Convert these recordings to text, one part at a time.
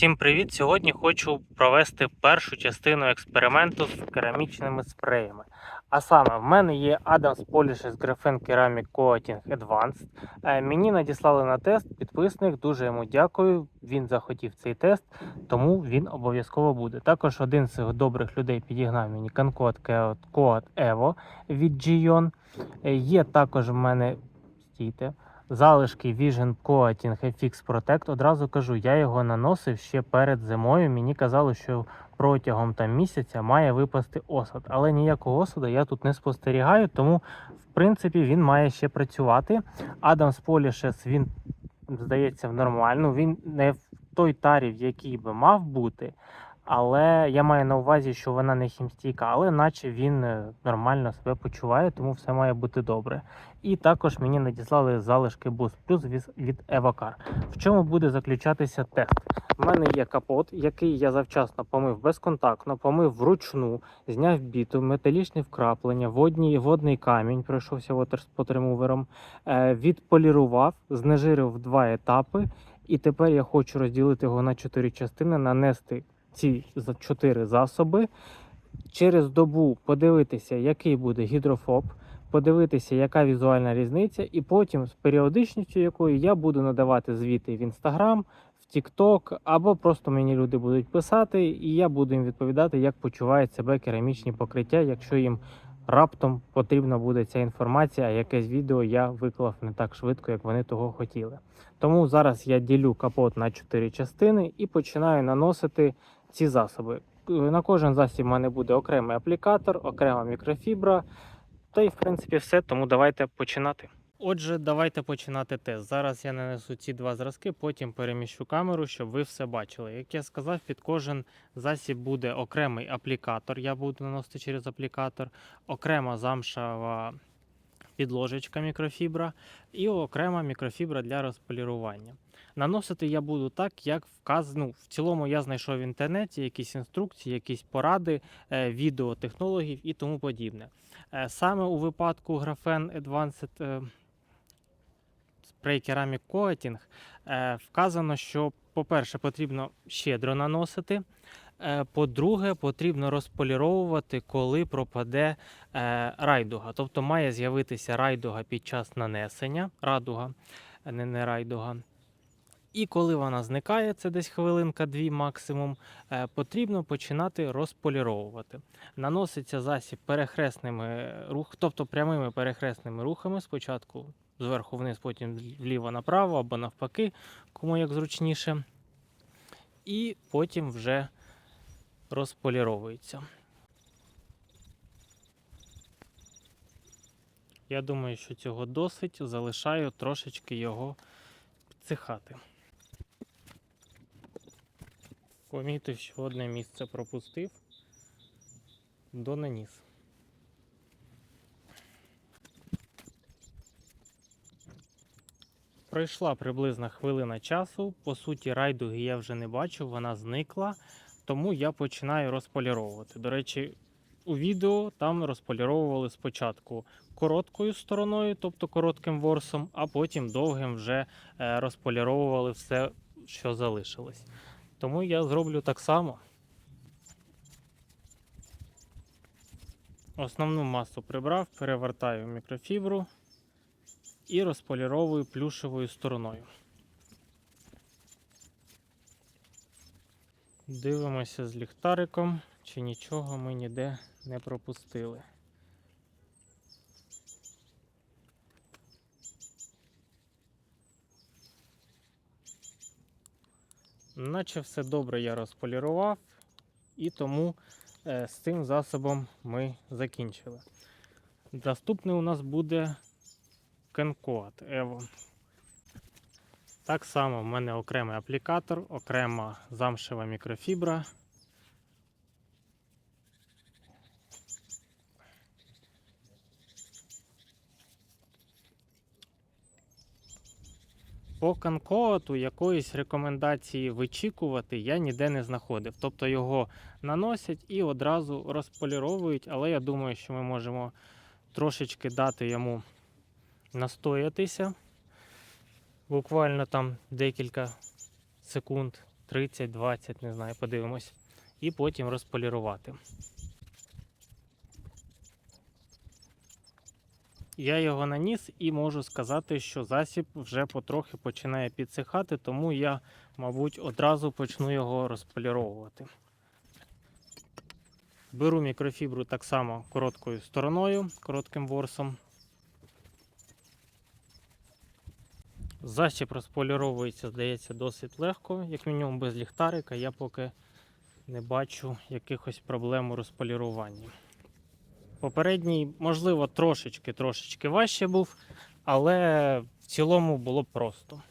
Всім привіт! Сьогодні хочу провести першу частину експерименту з керамічними спреями. А саме, в мене є Adams Polishes Graphene Ceramic Coating Advanced. Е, Мені надіслали на тест підписник, дуже йому дякую. Він захотів цей тест, тому він обов'язково буде. Також один з добрих людей підігнав мені Cancode Coat Evo від Gion. Е, Є також в мене стійте, залишки Vision Coating FX Protect. Одразу кажу, я його наносив ще перед зимою. Мені казали, що протягом там місяця має випасти осад. Але ніякого осаду я тут не спостерігаю, тому в принципі він має ще працювати. Adams Polishes, він здається в нормальну. Він не в той тарі, в який би мав бути. Але я маю на увазі, що вона не хімстійка, але наче він е, нормально себе почуває, тому все має бути добре. І також мені надіслали залишки Boost Plus від- Evocar. В чому буде заключатися тест? У мене є капот, який я завчасно помив безконтактно, помив вручну, зняв біту, металічне вкраплення, водні, водний камінь, пройшовся waterspot ремувером, е, відполірував, знежирив два етапи. І тепер я хочу розділити його на чотири частини, нанести ці чотири засоби. Через добу подивитися, який буде гідрофоб, подивитися, яка візуальна різниця, і потім з періодичністю якої я буду надавати звіти в Instagram, в TikTok, або просто мені люди будуть писати, і я буду їм відповідати, як почувають себе керамічні покриття, якщо їм раптом потрібна буде ця інформація, а якесь відео я виклав не так швидко, як вони того хотіли. Тому зараз я ділю капот на чотири частини і починаю наносити ці засоби. На кожен засіб в мене буде окремий аплікатор, окрема мікрофібра. Та й в принципі все, тому давайте починати. Отже, давайте починати тест. Зараз я нанесу ці два зразки, потім переміщу камеру, щоб ви все бачили. Як я сказав, під кожен засіб буде окремий аплікатор. Я буду наносити через аплікатор, окрема замшева підложечка мікрофібра і окрема мікрофібра для розполірування. Наносити я буду так, як вказано. Ну, в цілому я знайшов в інтернеті якісь інструкції, якісь поради, е, відео технологів і тому подібне. Е, Саме у випадку Graphene Advanced е, Spray Ceramic Coating вказано, що, по-перше, потрібно щедро наносити. По-друге, потрібно розполіровувати, коли пропаде е, райдуга. Тобто має з'явитися райдуга під час нанесення, радуга, не, не райдуга. І коли вона зникає, це десь хвилинка-дві максимум, е, потрібно починати розполіровувати. Наноситься засіб перехресними рух, тобто прямими перехресними рухами. Спочатку зверху вниз, потім вліво направо або навпаки, кому як зручніше. І потім вже розполіровується. Я думаю, що цього досить. Залишаю трошечки його підсихати. Помітив, що одне місце пропустив, до наніс. Пройшла приблизно хвилина часу. По суті, райдуги я вже не бачу, вона зникла, тому я починаю розполіровувати. До речі, у відео там розполіровували спочатку короткою стороною, тобто коротким ворсом, а потім довгим вже е, розполіровували все, що залишилось. Тому я зроблю так само. Основну масу прибрав, перевертаю мікрофібру і розполіровую плюшевою стороною. Дивимося з ліхтариком, чи нічого ми ніде не пропустили. Наче все добре я розполірував, і тому е, з цим засобом ми закінчили. Наступний у нас буде Кенкоат Evo. Так само в мене окремий аплікатор, окрема замшева мікрофібра. По канкоату якоїсь рекомендації вичікувати я ніде не знаходив. Тобто його наносять і одразу розполіровують, але я думаю, що ми можемо трошечки дати йому настоятися. Буквально там декілька секунд 30-20, не знаю, подивимось. І потім розполірувати. Я його наніс і можу сказати, що засіб вже потрохи починає підсихати, тому я, мабуть, одразу почну його розполіровувати. Беру мікрофібру так само короткою стороною, коротким ворсом. Засіб розполіровується, здається, досить легко, як мінімум без ліхтарика. Я поки не бачу якихось проблем у розполіруванні. Попередній, можливо, трошечки трошечки важче був, але в цілому було просто.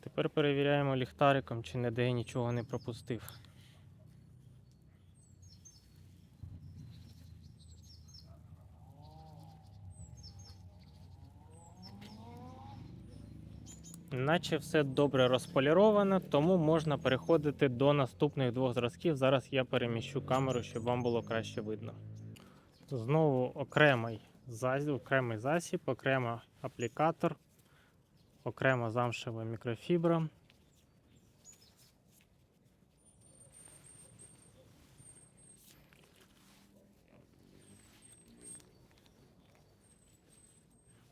Тепер перевіряємо ліхтариком, чи ніде нічого не пропустив. Наче все добре розполіровано, тому можна переходити до наступних двох зразків. Зараз я переміщу камеру, щоб вам було краще видно. Знову окремий засіб, окремий засіб, окремо аплікатор, окремо замшева мікрофібра.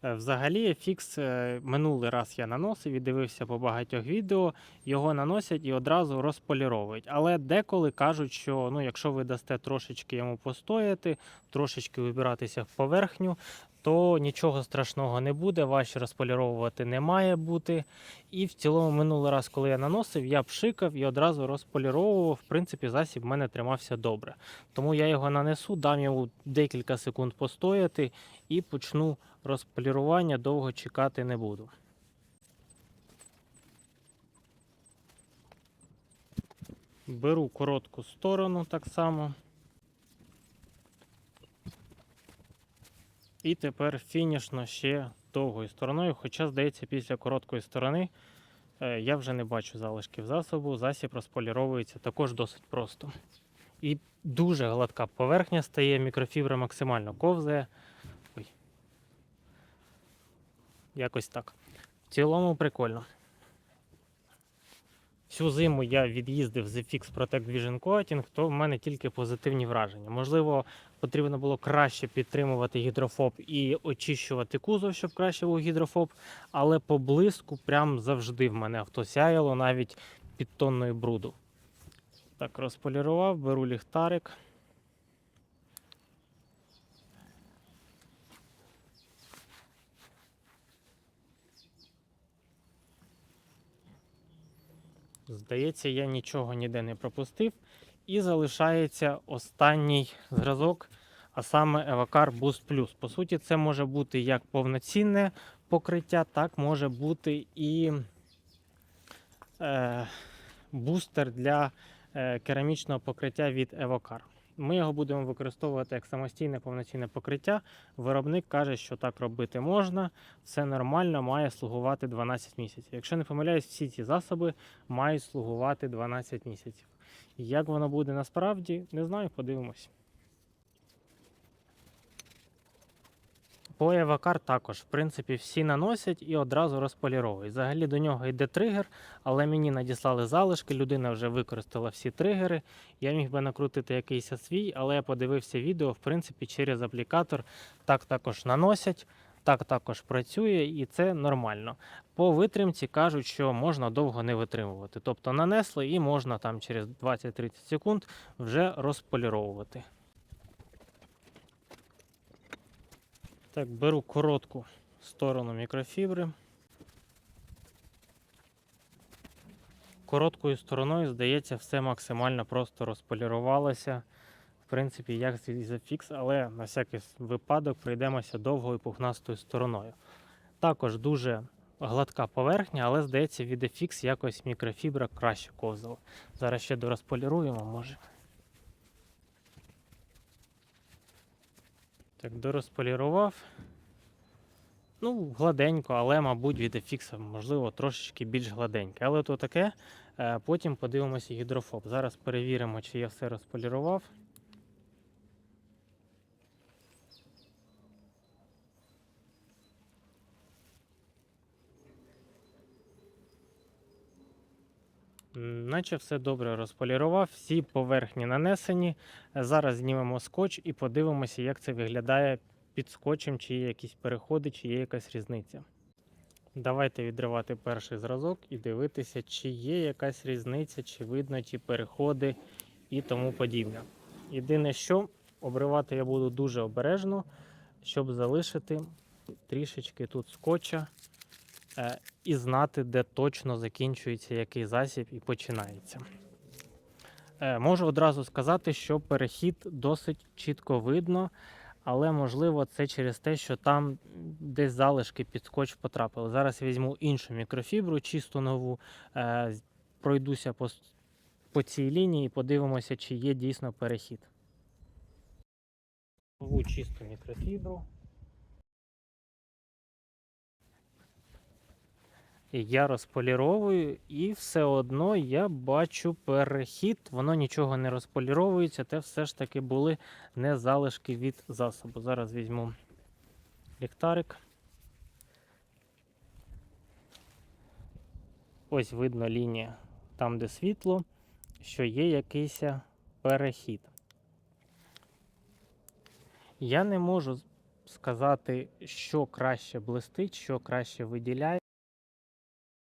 Взагалі, фікс е, минулий раз я наносив і дивився по багатьох відео. Його наносять і одразу розполіровують. Але деколи кажуть, що ну, якщо ви дасте трошечки йому постояти, трошечки вибиратися в поверхню, то нічого страшного не буде, важче розполіровувати не має бути. І в цілому, минулий раз, коли я наносив, я пшикав і одразу розполіровував. В принципі, засіб в мене тримався добре. Тому я його нанесу, дам йому декілька секунд постояти і почну розполірування, довго чекати не буду. Беру коротку сторону так само. І тепер фінішно ще довгою стороною, хоча, здається, після короткої сторони е, я вже не бачу залишків засобу. Засіб розполіровується також досить просто. І дуже гладка поверхня стає, мікрофібра максимально ковзає. Ой. Якось так. В цілому прикольно. Всю зиму я від'їздив з FX Protect Vision Coating, то в мене тільки позитивні враження. Можливо, потрібно було краще підтримувати гідрофоб і очищувати кузов, щоб краще був гідрофоб, але по блиску прям завжди в мене авто сяяло навіть під тонною бруду. Так, розполірував, беру ліхтарик. Здається, я нічого ніде не пропустив. І залишається останній зразок, а саме Евакар Boost Plus. По суті, це може бути як повноцінне покриття, так може бути і е, бустер для е, керамічного покриття від Evocar. Ми його будемо використовувати як самостійне повноцінне покриття. Виробник каже, що так робити можна, це нормально, має слугувати 12 місяців. Якщо не помиляюсь, всі ці засоби мають слугувати 12 місяців. Як воно буде насправді, не знаю, подивимось. По Евакар також, в принципі, всі наносять і одразу розполіровують. Взагалі до нього йде тригер, але мені надіслали залишки, людина вже використала всі тригери. Я міг би накрутити якийсь свій, але я подивився відео, в принципі, через аплікатор так також наносять, так також працює і це нормально. По витримці кажуть, що можна довго не витримувати. Тобто нанесли і можна там через 20-30 секунд вже розполіровувати. Так, беру коротку сторону мікрофібри. Короткою стороною, здається, все максимально просто розполірувалося. В принципі, як з Isofix, але на всякий випадок пройдемося довгою пухнастою стороною. Також дуже гладка поверхня, але здається, від FX якось мікрофібра краще ковзала. Зараз ще дорозполіруємо, може. Так, дорозполірував. Ну, гладенько, але, мабуть, від ефікса, можливо, трошечки більш гладеньке. Але то таке. Е, Потім подивимося гідрофоб. Зараз перевіримо, чи я все розполірував. Наче все добре розполірував, всі поверхні нанесені. Е, Зараз знімемо скотч і подивимося, як це виглядає під скотчем, чи є якісь переходи, чи є якась різниця. Давайте відривати перший зразок і дивитися, чи є якась різниця, чи видно ті переходи і тому подібне. Єдине, що обривати я буду дуже обережно, щоб залишити трішечки тут скотча і знати, де точно закінчується який засіб і починається. Е, Можу одразу сказати, що перехід досить чітко видно, але можливо це через те, що там десь залишки під скотч потрапили. Зараз візьму іншу мікрофібру, чисту нову, е, пройдуся по, по цій лінії і подивимося, чи є дійсно перехід. Нову чисту мікрофібру. Я розполіровую, і все одно я бачу перехід. Воно нічого не розполіровується, те все ж таки були не залишки від засобу. Зараз візьму ліхтарик. Ось видно лінія там, де світло, що є якийсь перехід. Я не можу сказати, що краще блистить, що краще виділяє.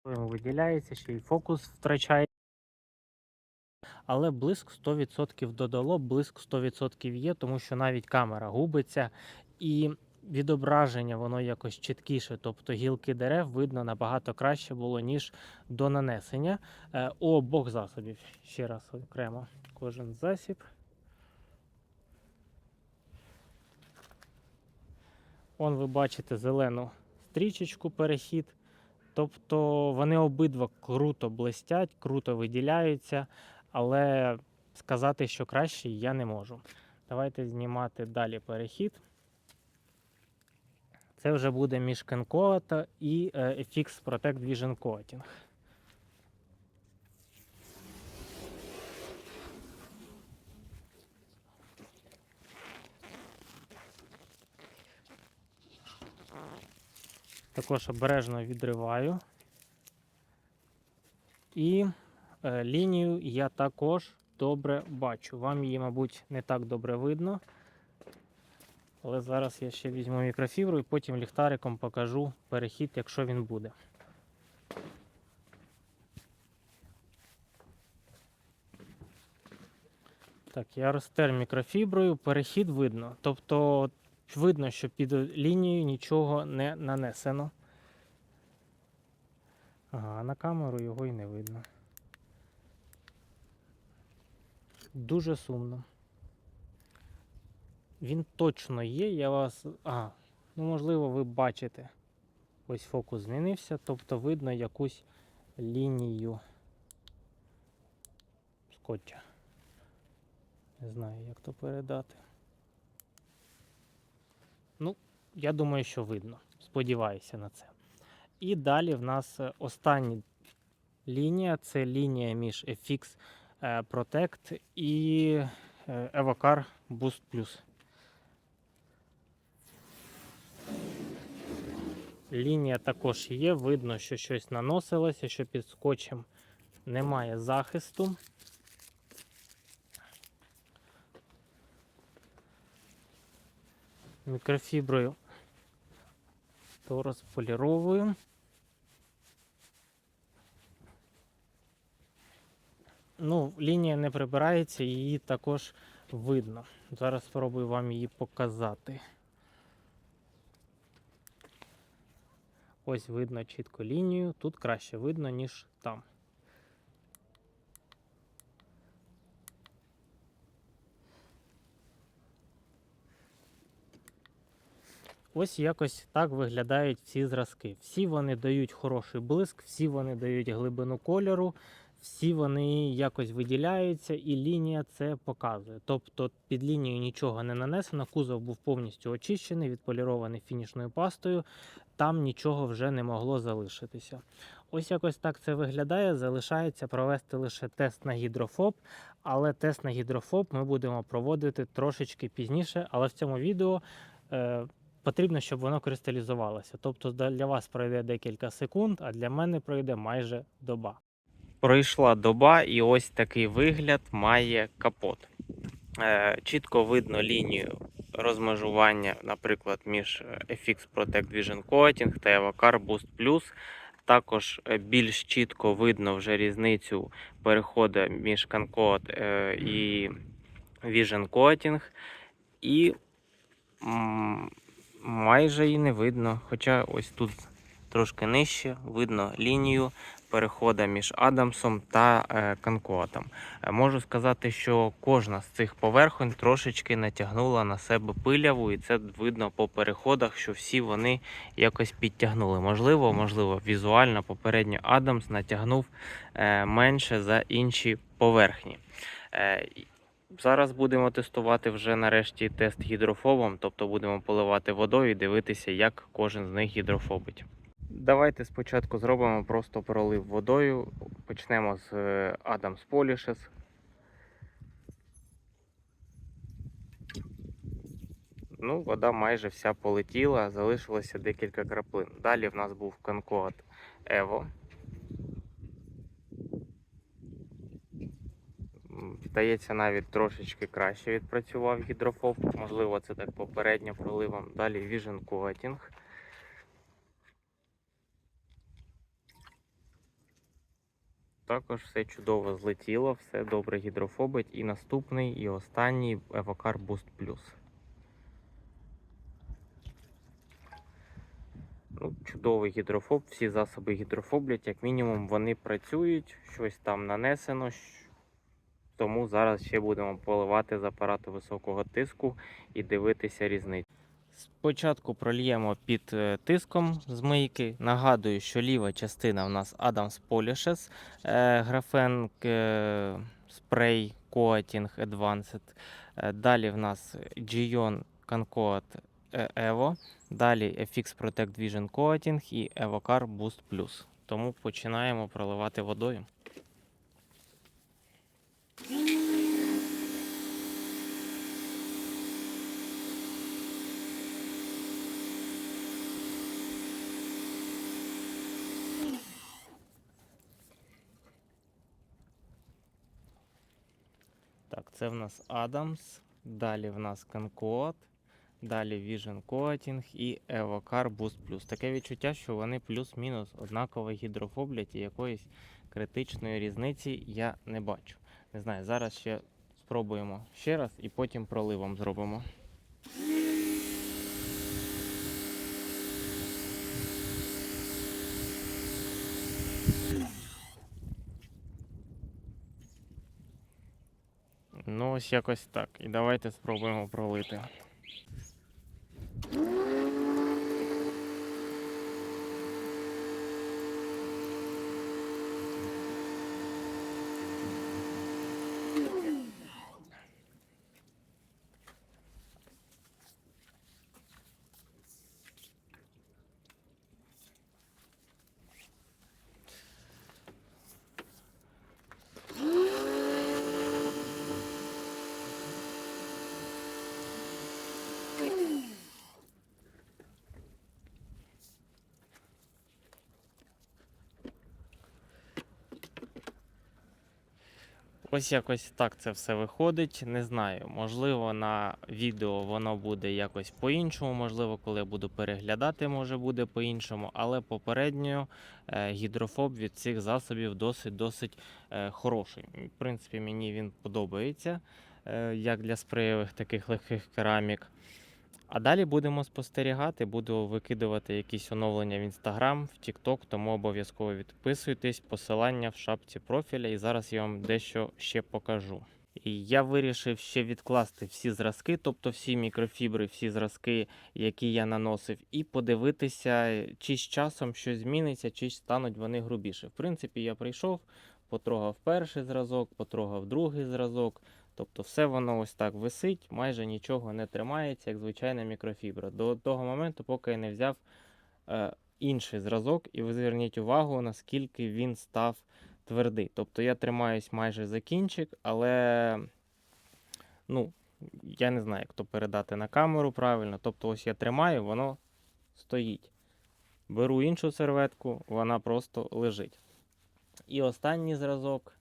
Виділяється, ще й фокус втрачає. Але блиск 100% додало, блиск 100% є, тому що навіть камера губиться і відображення воно якось чіткіше. Тобто гілки дерев видно набагато краще було, ніж до нанесення е, обох засобів. Ще раз окремо кожен засіб. Он ви бачите зелену стрічечку перехід. Тобто вони обидва круто блистять, круто виділяються, але сказати, що краще, я не можу. Давайте знімати далі перехід. Це вже буде між Кенкоата і е, FX Protect Vision Coating. Також обережно відриваю. І е, лінію я також добре бачу. Вам її, мабуть, не так добре видно. Але зараз я ще візьму мікрофібру і потім ліхтариком покажу перехід, якщо він буде. Так, я розтер мікрофіброю, перехід видно. Тобто видно, що під лінією нічого не нанесено. Ага, на камеру його і не видно. Дуже сумно. Він точно є, я вас. А, ну можливо, ви бачите. Ось фокус змінився, тобто видно якусь лінію скотча. Не знаю, як то передати. Ну, я думаю, що видно. Сподіваюся на це. І далі в нас е, остання лінія це лінія між FX е, Protect і е, Evocar Boost Plus. Лінія також є, видно, що щось наносилося, що під скотчем немає захисту. Мікрофіброю то розполіровую. Ну, лінія не прибирається, її також видно. Зараз спробую вам її показати. Ось видно чітко лінію. Тут краще видно, ніж там. Ось якось так виглядають ці зразки. Всі вони дають хороший блиск, всі вони дають глибину кольору, всі вони якось виділяються, і лінія це показує. Тобто під лінією нічого не нанесено, кузов був повністю очищений, відполірований фінішною пастою, там нічого вже не могло залишитися. Ось якось так це виглядає. Залишається провести лише тест на гідрофоб, але тест на гідрофоб ми будемо проводити трошечки пізніше, але в цьому відео. Е, Потрібно, щоб воно кристалізувалося. Тобто для вас пройде декілька секунд, а для мене пройде майже доба. Пройшла доба, і ось такий вигляд має капот. Е, Чітко видно лінію розмежування, наприклад, між FX Protect Vision Coating та Evocar Boost Plus. Також е, більш чітко видно вже різницю переходу між Cancode е, і Vision Coating. І майже і не видно. Хоча ось тут трошки нижче видно лінію переходу між Адамсом та е, Канкоатом. Е, Можу сказати, що кожна з цих поверхонь трошечки натягнула на себе пиляву, і це видно по переходах, що всі вони якось підтягнули. Можливо, можливо, візуально попередньо Адамс натягнув е, менше за інші поверхні. Зараз будемо тестувати вже нарешті тест гідрофобом, тобто будемо поливати водою і дивитися, як кожен з них гідрофобить. Давайте спочатку зробимо просто пролив водою. Почнемо з е, Adams Polishes. Ну, вода майже вся полетіла, залишилося декілька краплин. Далі в нас був Concord Evo. Здається, навіть трошечки краще відпрацював гідрофоб. Можливо, це так попередньо проливом. Далі Vision Coating. Також все чудово злетіло, все добре гідрофобить. І наступний, і останній Evocar Boost Plus. Ну, чудовий гідрофоб, всі засоби гідрофоблять, як мінімум вони працюють, щось там нанесено. Тому зараз ще будемо поливати з апарату високого тиску і дивитися різницю. Спочатку прольємо під е, тиском з мийки. Нагадую, що ліва частина в нас Adams Polishes, е, графен е, спрей Coating Advanced. Далі в нас Gion Concoat Evo. Далі FX Protect Vision Coating і Evocar Boost Plus. Тому починаємо проливати водою. Так, це в нас Adams, далі в нас Concoat, далі Vision Coating і Evocar Boost Plus. Таке відчуття, що вони плюс-мінус однаково гідрофоблять і якоїсь критичної різниці я не бачу. Не знаю, зараз ще спробуємо ще раз і потім проливом зробимо. Ну, ось якось так. І давайте спробуємо пролити. Ось якось так це все виходить. Не знаю. Можливо, на відео воно буде якось по-іншому. Можливо, коли я буду переглядати, може буде по-іншому. Але попередньо е, гідрофоб від цих засобів досить-досить е, хороший. В принципі, мені він подобається е, як для спреєвих таких легких керамік. А далі будемо спостерігати, буду викидувати якісь оновлення в Instagram, в TikTok, тому обов'язково відписуйтесь, посилання в шапці профіля, і зараз я вам дещо ще покажу. І я вирішив ще відкласти всі зразки, тобто всі мікрофібри, всі зразки, які я наносив, і подивитися, чи з часом щось зміниться, чи стануть вони грубіше. В принципі, я прийшов, потрогав перший зразок, потрогав другий зразок. Тобто все воно ось так висить, майже нічого не тримається, як звичайна мікрофібра. До того моменту, поки я не взяв е, інший зразок, і ви зверніть увагу, наскільки він став твердий. Тобто я тримаюсь майже за кінчик, але ну, я не знаю, як то передати на камеру правильно. Тобто, ось я тримаю, воно стоїть. Беру іншу серветку, вона просто лежить. І останній зразок.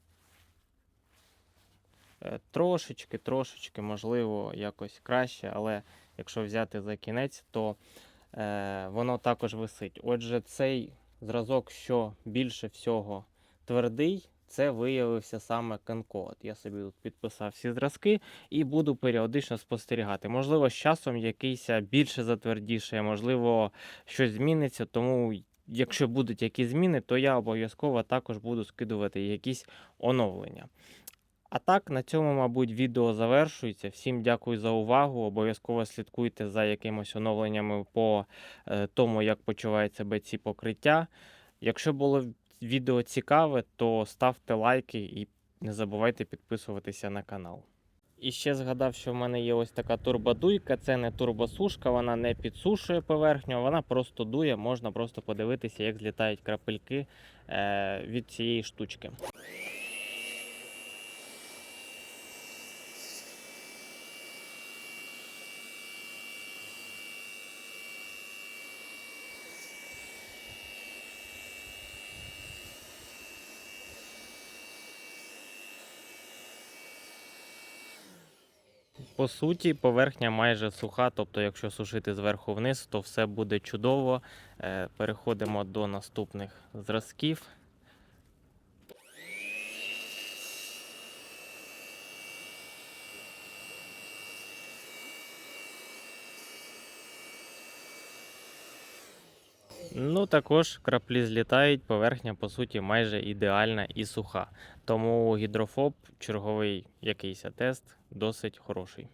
Е, Трошечки, трошечки, можливо, якось краще, але якщо взяти за кінець, то е, воно також висить. Отже, цей зразок, що більше всього твердий, це виявився саме Конкод. Я собі тут підписав всі зразки і буду періодично спостерігати. Можливо, з часом якийсь більше затвердіше, можливо, щось зміниться. Тому, якщо будуть якісь зміни, то я обов'язково також буду скидувати якісь оновлення. А так, на цьому, мабуть, відео завершується. Всім дякую за увагу. Обов'язково слідкуйте за якимись оновленнями по е, тому, як почувають себе ці покриття. Якщо було відео цікаве, то ставте лайки і не забувайте підписуватися на канал. І ще згадав, що в мене є ось така турбодуйка. Це не турбосушка, вона не підсушує поверхню, вона просто дує. Можна просто подивитися, як злітають крапельки е, від цієї штучки. По суті, поверхня майже суха, тобто, якщо сушити зверху вниз, то все буде чудово. Е, Переходимо до наступних зразків. Ну, також краплі злітають, поверхня, по суті, майже ідеальна і суха. Тому гідрофоб, черговий якийсь тест, досить хороший.